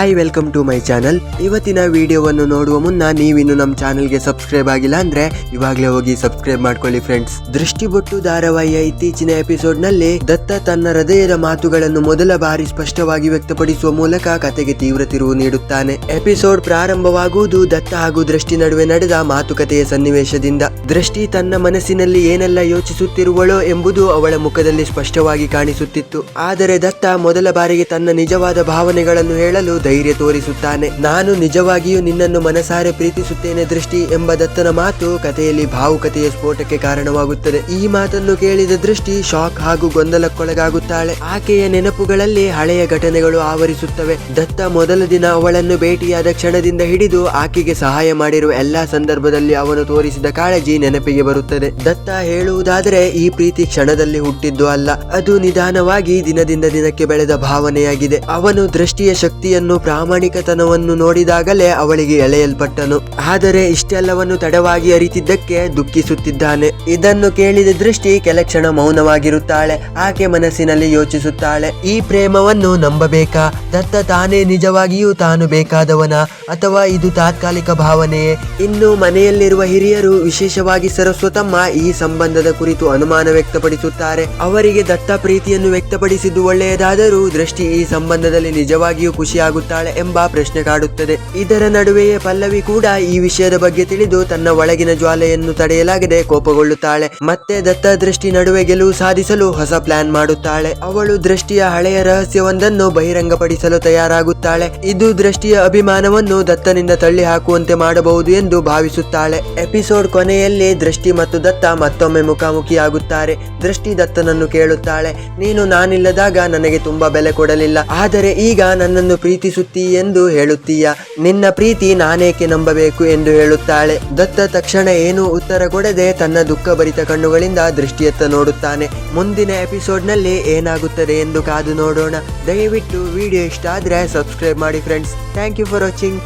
Hi welcome to my channel ಇವತ್ತಿನ ವಿಡಿಯೋವನ್ನು ನೋಡುವ ಮುನ್ನ ನೀವಿನ್ನು ನಮ್ಮ ಚಾನಲ್ಗೆ ಸಬ್ಸ್ಕ್ರೈಬ್ ಆಗಿಲ್ಲ ಅಂದ್ರೆ ಇವಾಗಲೇ ಹೋಗಿ ಸಬ್ಸ್ಕ್ರೈಬ್ ಮಾಡ್ಕೊಳ್ಳಿ ಫ್ರೆಂಡ್ಸ್ ದೃಷ್ಟಿಬೊಟ್ಟು ಧಾರಾವಾಹಿಯ ಇತ್ತೀಚಿನ ಎಪಿಸೋಡ್ನಲ್ಲಿ ದತ್ತ ತನ್ನ ಹೃದಯದ ಮಾತುಗಳನ್ನು ಮೊದಲ ಬಾರಿ ಸ್ಪಷ್ಟವಾಗಿ ವ್ಯಕ್ತಪಡಿಸುವ ಮೂಲಕ ಕತೆಗೆ ತೀವ್ರ ತಿರುವು ನೀಡುತ್ತಾನೆ. ಎಪಿಸೋಡ್ ಪ್ರಾರಂಭವಾಗುವುದು ದತ್ತ ಹಾಗೂ ದೃಷ್ಟಿ ನಡುವೆ ನಡೆದ ಮಾತುಕತೆಯ ಸನ್ನಿವೇಶದಿಂದ. ದೃಷ್ಟಿ ತನ್ನ ಮನಸ್ಸಿನಲ್ಲಿ ಏನೆಲ್ಲ ಯೋಚಿಸುತ್ತಿರುವಳೋ ಎಂಬುದು ಅವಳ ಮುಖದಲ್ಲಿ ಸ್ಪಷ್ಟವಾಗಿ ಕಾಣಿಸುತ್ತಿತ್ತು. ಆದರೆ ದತ್ತ ಮೊದಲ ಬಾರಿಗೆ ತನ್ನ ನಿಜವಾದ ಭಾವನೆಗಳನ್ನು ಹೇಳಲು ಧೈರ್ಯ ತೋರಿಸುತ್ತಾನೆ. ನಾನು ನಿಜವಾಗಿಯೂ ನಿನ್ನನ್ನು ಮನಸಾರೆ ಪ್ರೀತಿಸುತ್ತೇನೆ ದೃಷ್ಟಿ ಎಂಬ ದತ್ತನ ಮಾತು ಕಥೆಯಲ್ಲಿ ಭಾವುಕತೆಯ ಸ್ಫೋಟಕ್ಕೆ ಕಾರಣವಾಗುತ್ತದೆ. ಈ ಮಾತನ್ನು ಕೇಳಿದ ದೃಷ್ಟಿ ಶಾಕ್ ಹಾಗೂ ಗೊಂದಲಕ್ಕೊಳಗಾಗುತ್ತಾಳೆ. ಆಕೆಯ ನೆನಪುಗಳಲ್ಲಿ ಹಳೆಯ ಘಟನೆಗಳು ಆವರಿಸುತ್ತವೆ. ದತ್ತ ಮೊದಲ ದಿನ ಅವಳನ್ನು ಭೇಟಿಯಾದ ಕ್ಷಣದಿಂದ ಹಿಡಿದು ಆಕೆಗೆ ಸಹಾಯ ಮಾಡಿರುವ ಎಲ್ಲಾ ಸಂದರ್ಭದಲ್ಲಿ ಅವನು ತೋರಿಸಿದ ಕಾಳಜಿ ನೆನಪಿಗೆ ಬರುತ್ತದೆ. ದತ್ತ ಹೇಳುವುದಾದರೆ, ಈ ಪ್ರೀತಿ ಕ್ಷಣದಲ್ಲಿ ಹುಟ್ಟಿದ್ದು ಅಲ್ಲ. ಅದು ನಿಧಾನವಾಗಿ ದಿನದಿಂದ ದಿನಕ್ಕೆ ಬೆಳೆದ ಭಾವನೆಯಾಗಿದೆ. ಅವನು ದೃಷ್ಟಿಯ ಶಕ್ತಿಯನ್ನು ಪ್ರಾಮಾಣಿಕತನವನ್ನು ನೋಡಿದಾಗಲೇ ಅವಳಿಗೆ ಎಳೆಯಲ್ಪಟ್ಟನು. ಆದರೆ ಇಷ್ಟೆಲ್ಲವನ್ನು ತಡವಾಗಿ ಅರಿತಿದ್ದಕ್ಕೆ ದುಃಖಿಸುತ್ತಿದ್ದಾನೆ. ಇದನ್ನು ಕೇಳಿದ ದೃಷ್ಟಿ ಕೆಲ ಕ್ಷಣ ಮೌನವಾಗಿರುತ್ತಾಳೆ. ಆಕೆ ಮನಸ್ಸಿನಲ್ಲಿ ಯೋಚಿಸುತ್ತಾಳೆ. ಈ ಪ್ರೇಮವನ್ನು ನಂಬಬೇಕಾ? ದತ್ತ ತಾನೇ ನಿಜವಾಗಿಯೂ ತಾನು ಬೇಕಾದವನ? ಅಥವಾ ಇದು ತಾತ್ಕಾಲಿಕ ಭಾವನೆಯೇ? ಇನ್ನು ಮನೆಯಲ್ಲಿರುವ ಹಿರಿಯರು, ವಿಶೇಷವಾಗಿ ಸರಸ್ವತಮ್ಮ ಈ ಸಂಬಂಧದ ಕುರಿತು ಅನುಮಾನ ವ್ಯಕ್ತಪಡಿಸುತ್ತಾರೆ. ಅವರಿಗೆ ದತ್ತ ಪ್ರೀತಿಯನ್ನು ವ್ಯಕ್ತಪಡಿಸಿದ್ದು ಒಳ್ಳೆಯದಾದರೂ ದೃಷ್ಟಿ ಈ ಸಂಬಂಧದಲ್ಲಿ ನಿಜವಾಗಿಯೂ ಖುಷಿಯಾಗುತ್ತಾಳೆ ಎಂಬ ಪ್ರಶ್ನೆ ಕಾಡುತ್ತದೆ. ಇದರ ನಡುವೆಯೇ ಪಲ್ಲವಿ ಕೂಡ ಈ ವಿಷಯದ ಬಗ್ಗೆ ತಿಳಿದು ತನ್ನ ಒಳಗಿನ ಜ್ವಾಲೆಯನ್ನು ತಡೆಯಲಾಗದೆ ಕೋಪಗೊಳ್ಳುತ್ತಾಳೆ. ಮತ್ತೆ ದತ್ತ ದೃಷ್ಟಿ ನಡುವೆ ಗೆಲುವು ಸಾಧಿಸಲು ಹೊಸ ಪ್ಲಾನ್ ಮಾಡುತ್ತಾಳೆ. ಅವಳು ದೃಷ್ಟಿಯ ಹಳೆಯ ರಹಸ್ಯವೊಂದನ್ನು ಬಹಿರಂಗಪಡಿಸಲು ತಯಾರಾಗುತ್ತಾಳೆ. ಇದು ದೃಷ್ಟಿಯ ಅಭಿಮಾನವನ್ನು ದತ್ತನಿಂದ ತಳ್ಳಿ ಹಾಕುವಂತೆ ಮಾಡಬಹುದು ಎಂದು ಭಾವಿಸುತ್ತಾಳೆ. ಎಪಿಸೋಡ್ ಕೊನೆಯಲ್ಲಿ ದೃಷ್ಟಿ ಮತ್ತು ದತ್ತ ಮತ್ತೊಮ್ಮೆ ಮುಖಾಮುಖಿಯಾಗುತ್ತಾರೆ. ದೃಷ್ಟಿ ದತ್ತನನ್ನು ಕೇಳುತ್ತಾಳೆ. ನೀನು ನಾನಿಲ್ಲದಾಗ ನನಗೆ ತುಂಬಾ ಬೆಲೆ ಕೊಡಲಿಲ್ಲ. ಆದರೆ ಈಗ ನನ್ನನ್ನು ಪ್ರೀತಿಸುತ್ತೀ ಎಂದು ಹೇಳುತ್ತೀಯ. ನಿನ್ನ ಪ್ರೀತಿ ನಾನೇಕೆ ನಂಬಬೇಕು ಎಂದು ಹೇಳುತ್ತಾಳೆ. ದತ್ತ ತಕ್ಷಣ ಏನೂ ಉತ್ತರ ಕೊಡದೆ ತನ್ನ ದುಃಖಭರಿತ ಕಣ್ಣುಗಳಿಂದ ದೃಷ್ಟಿಯತ್ತ ನೋಡುತ್ತಾನೆ. ಮುಂದಿನ ಎಪಿಸೋಡ್ನಲ್ಲಿ ಏನಾಗುತ್ತದೆ ಎಂದು ಕಾದು ನೋಡೋಣ. ದಯವಿಟ್ಟು ವಿಡಿಯೋ ಇಷ್ಟ ಆದರೆ ಸಬ್ಸ್ಕ್ರೈಬ್ ಮಾಡಿ friends thank you for watching